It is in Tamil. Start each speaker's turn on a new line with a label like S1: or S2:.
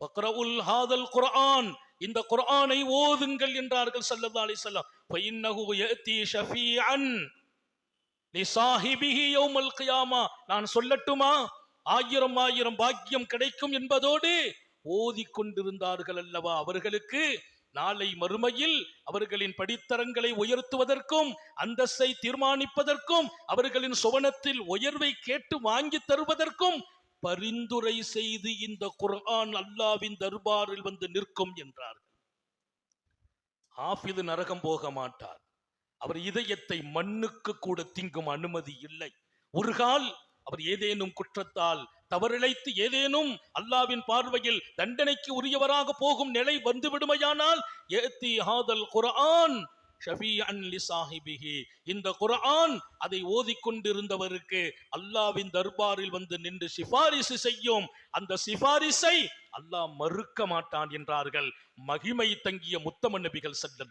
S1: வக்ரவுல் ஹாதல் குர்ஆன். இந்த குர்ஆனை ஓதுங்கள் என்றார்கள் ஸல்லல்லாஹு அலைஹி வஸல்லம். ஃபைன்னஹு யஅதி ஷஃபீஅன் லிசாஹிபிஹி யௌமல் கியாமா. நான் சொல்லட்டுமா? ஆயிரம் ஆயிரம் பாக்கியம் கிடைக்கும் என்பதோடு ஓதி கொண்டிருந்தார்கள் அல்லவா அவர்களுக்கு? நாளை மறுமையில் அவர்களின் படித்தரங்களை உயர்த்துவதற்கும் அந்தஸ்தை தீர்மானிப்பதற்கும் அவர்களின் சுவனத்தில் உயர்வை கேட்டு வாங்கி தருவதற்கும் பரிந்துரை செய்து இந்த குர்ஆன் அல்லாவின் தர்பாரில் வந்து நிற்கும் என்றார்கள். ஆஃபிது நரகம் போக மாட்டார். அவர் இதயத்தை மண்ணுக்கு கூட திங்கும் அனுமதி இல்லை. ஒரு கால் அவர் ஏதேனும் குற்றத்தால் தவறிழைத்து ஏதேனும் அல்லாவின் பார்வையில் தண்டனைக்கு உரியவராக போகும் நிலை வந்து விடுமையானால் ஏத்தி ஹாதல் குர்ஆன் இந்த குரான் அதை ஓதிக்கொண்டிருந்தவருக்கு அல்லாவின் தர்பாரில் வந்து நின்று சிபாரிசு செய்யும். அந்த சிபாரிசை அல்லாஹ் மறுக்க மாட்டான் என்றார்கள். மகிமை தங்கிய முத்தம நபிகள் செல்லல்லா